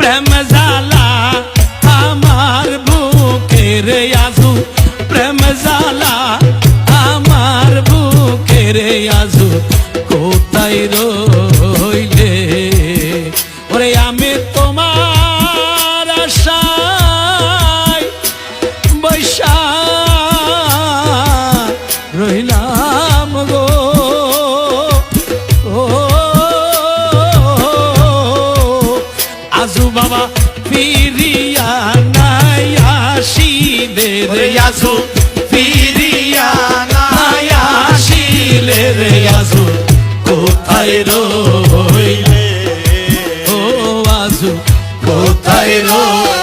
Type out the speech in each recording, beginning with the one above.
প্রেম জালা আমার বুকের আজু প্রেম জালা আমার বুকের আজু কোথায় রইলে আজু ফিরিয়া নাই আসিলে রে আজু কোথায় রইলে? ও আজু কোথায় রইলে?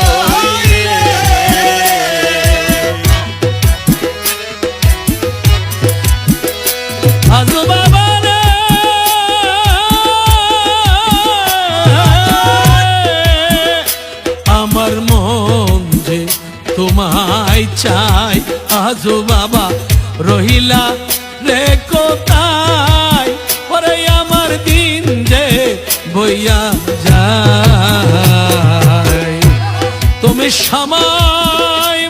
রহিলা রে কোথায়? পরে আমার দিন যে বইয়া যায়। তুমি সময়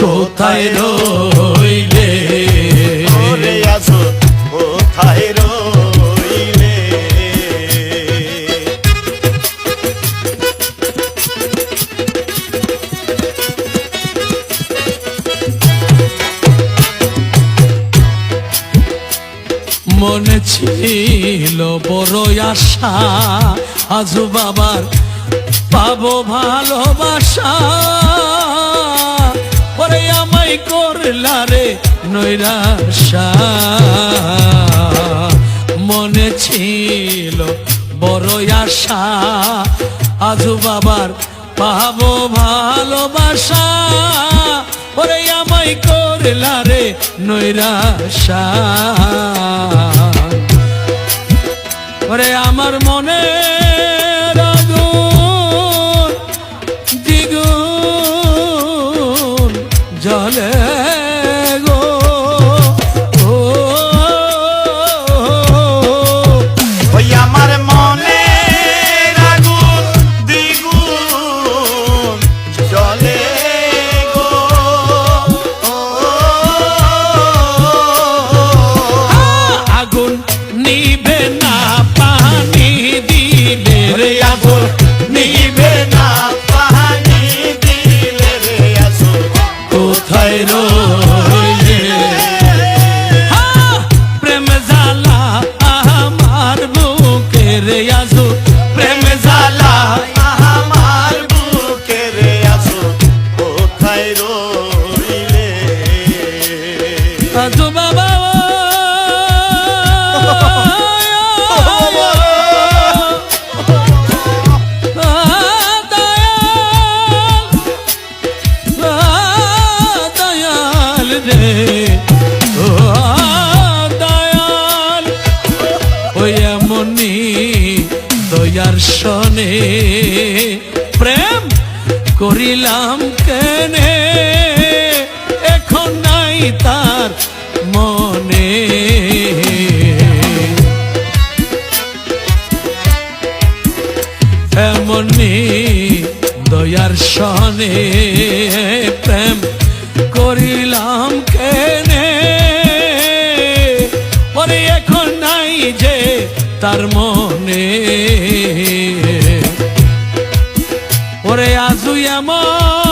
কোথায় রইলে? ওরে আসো কোথায় রইলে? মনে ছিল বড় আশা আজু বাবার পাবো ভালোবাসা। পরে আমায় করলা রে নৈরাশা। মনে ছিল বড় আশা আজু বাবার পাবো ভালোবাসা। ওরে আমায় করলা রে নৈরাশা। আমার মনে কোথায় রে ও দয়াল ওই এমনি দয়ার সনে প্রেম করিলাম কেনে, এখন নাই তার মনে। এমনি দয়ার সনে প্রেম করিলাম কেনে? পরে এখন নাই যে তার মনে। ওরে আজু এমন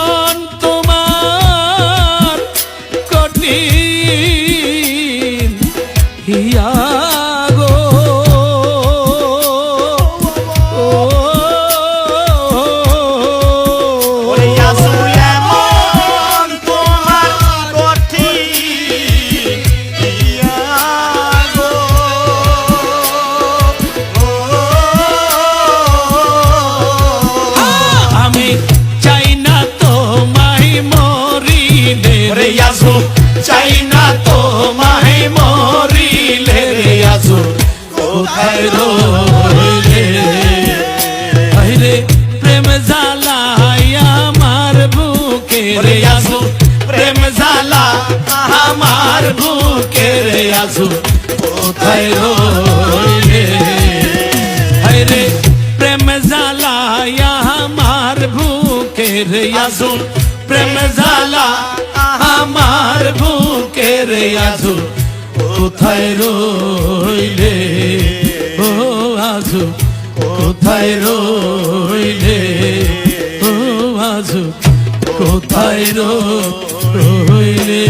প্রেম জালা আমার বুকের আজু কোথায় রইলে? হরে প্রেম জালা আমার বুকের আজু প্রেম জালা আমার বুকের আজু কোথায় রইলে? ও আজু কোথায় রইলে? ও আজু কোথায় রইলে? হইলে